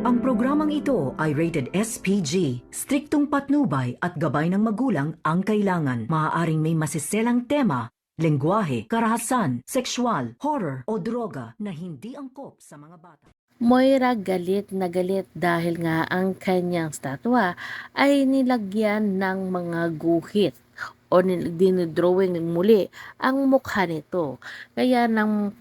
Ang programang ito ay rated SPG. Striktong patnubay at gabay ng magulang ang kailangan. Maaaring may masiselang tema, lengguwahe, karahasan, sexual, horror o droga na hindi angkop sa mga bata. Moira galit na galit dahil nga ang kanyang statwa ay nilagyan ng mga guhit o dinidrawing muli ang mukha nito. Kaya nang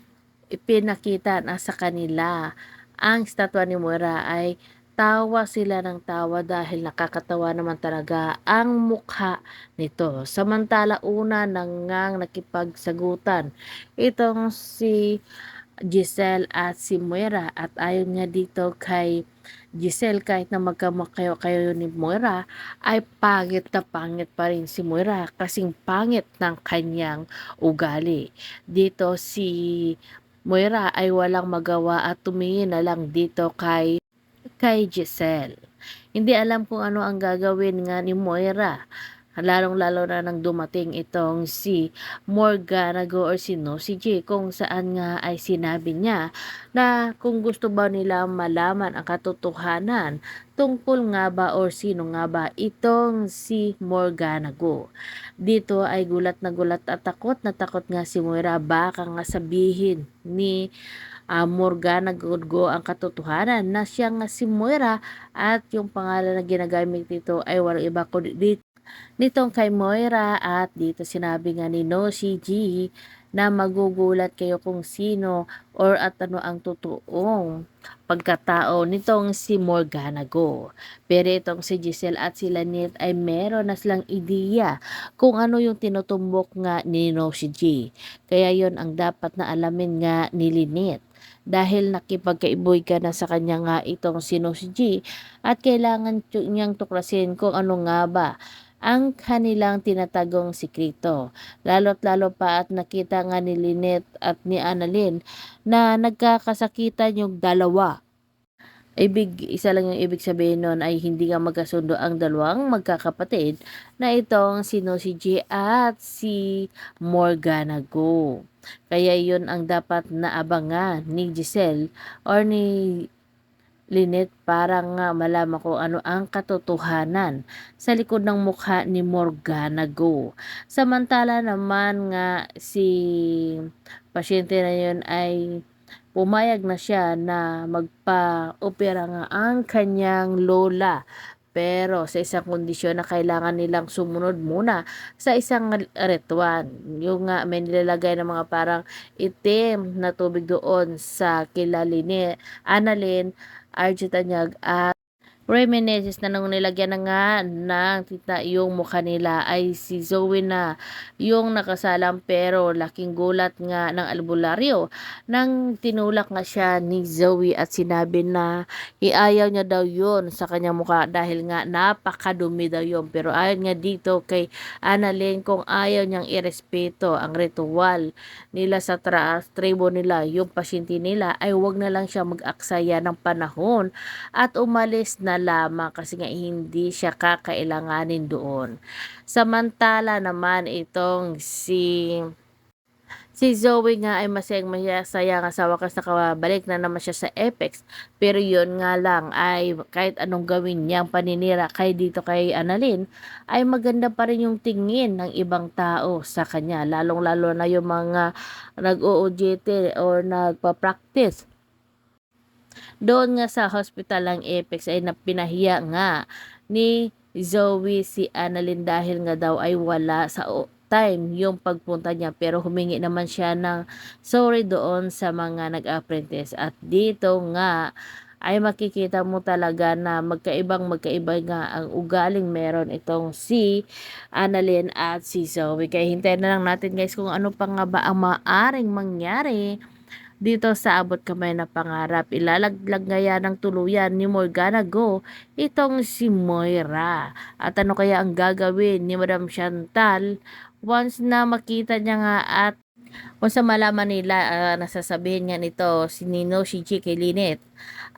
ipinakita na sa kanila ang statwa ni Moira ay tawa sila ng tawa dahil nakakatawa naman talaga ang mukha nito. Samantala una nang ngang nakipagsagutan itong si Giselle at si Moira at ayon nga dito kay Giselle kahit na magkamakayo kayo ni Moira ay pangit na pangit pa rin si Moira kasing pangit ng kanyang ugali. Dito si Moira ay walang magawa at tumingin na lang dito kay kay Giselle. Hindi alam kung ano ang gagawin nga ni Moira. Lalong-lalo na nang dumating itong si Morganago or si No, si G, kung saan nga ay sinabi niya na kung gusto ba nila malaman ang katotohanan tungkol nga ba or sino nga ba itong si Morganago. Dito ay gulat na gulat at takot na takot nga si Moira baka nga sabihin ni uh, Morgana Godgo ang katotohanan na siya nga si Moira at yung pangalan na ginagamit dito ay walang iba kundi nitong kay Moira at dito sinabi nga ni No si G na magugulat kayo kung sino or at ano ang totoong pagkatao nitong si Morgana Go. Pero itong si Giselle at si Lanit ay meron na silang ideya kung ano yung tinutumbok nga ni No si G. Kaya yon ang dapat na alamin nga ni Linit dahil nakipagkaiboy ka na sa kanya nga itong si G at kailangan niyang tuklasin kung ano nga ba ang kanilang tinatagong sikrito. Lalo't lalo pa at nakita nga ni Lynette at ni Annalyn na nagkakasakitan yung dalawa. Ibig, isa lang yung ibig sabihin nun ay hindi nga magkasundo ang dalawang magkakapatid na itong sino si G at si Morgana Go. Kaya yun ang dapat na abangan ni Giselle or ni Lynette para nga malaman kung ano ang katotohanan sa likod ng mukha ni Morgana Go. Samantala naman nga si pasyente na yun ay pumayag na siya na magpa-opera nga ang kanyang lola. Pero sa isang kondisyon na kailangan nilang sumunod muna sa isang ritual. Yung nga may nilalagay ng mga parang itim na tubig doon sa kilali ni Archie Tanyag at Reminiscence na nung nilagyan na nga ng tita yung mukha nila. Ay si Zoe na yung nakasalang pero laking gulat nga ng albularyo. Nang tinulak nga siya ni Zoe at sinabi na iayaw niya daw yun sa kanyang mukha dahil nga napakadumi daw yun. Pero ayon nga dito kay Annalyn kung ayaw niyang irespeto ang ritual nila sa traas tribo nila yung pasyente nila ay wag na lang siya mag-aksaya ng panahon at umalis na lamang kasi nga hindi siya kakailanganin doon. Samantala naman itong si Si Zoe nga ay masayang masaya nga sa wakas nakabalik na naman siya sa Apex. Pero yun nga lang ay kahit anong gawin niyang paninira kay dito kay Annalyn ay maganda pa rin yung tingin ng ibang tao sa kanya. Lalong lalo na yung mga nag-OOJT or nagpa-practice doon nga sa hospital ng Apex ay napinahiya nga ni Zoe si Annalyn dahil nga daw ay wala sa time yung pagpunta niya pero humingi naman siya ng sorry doon sa mga nag-apprentice at dito nga ay makikita mo talaga na magkaibang magkaiba nga ang ugaling meron itong si Annalyn at si Zoe. Kaya hintayin na lang natin guys kung ano pa nga ba ang maaring mangyari dito sa abot kamay na pangarap. Ilalaglag ngaya ng tuluyan ni Morgana Go itong si Moira. At ano kaya ang gagawin ni Madam Chantal once na makita niya nga at kung sa malaman nila uh, nasasabihin nga nito si Nino G kay Lynette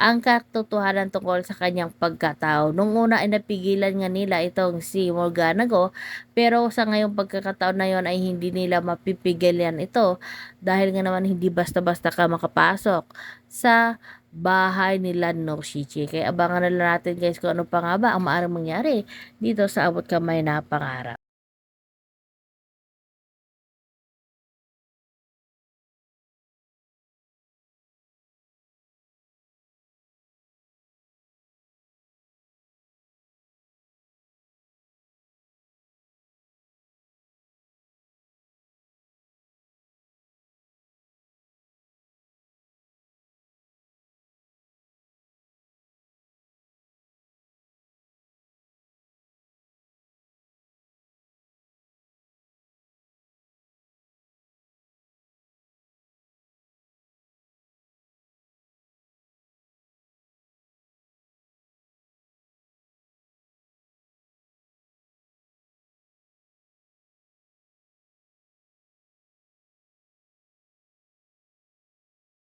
ang katotohanan tungkol sa kanyang pagkatao. Nung una ay napigilan nga nila itong si Morgana Go pero sa ngayong pagkakataon na yon ay hindi nila mapipigilan ito dahil nga naman hindi basta-basta ka makapasok sa bahay nila Norshichi. Kaya abangan na lang natin guys kung ano pa nga ba ang maaaring mangyari dito sa abot kamay na pangarap.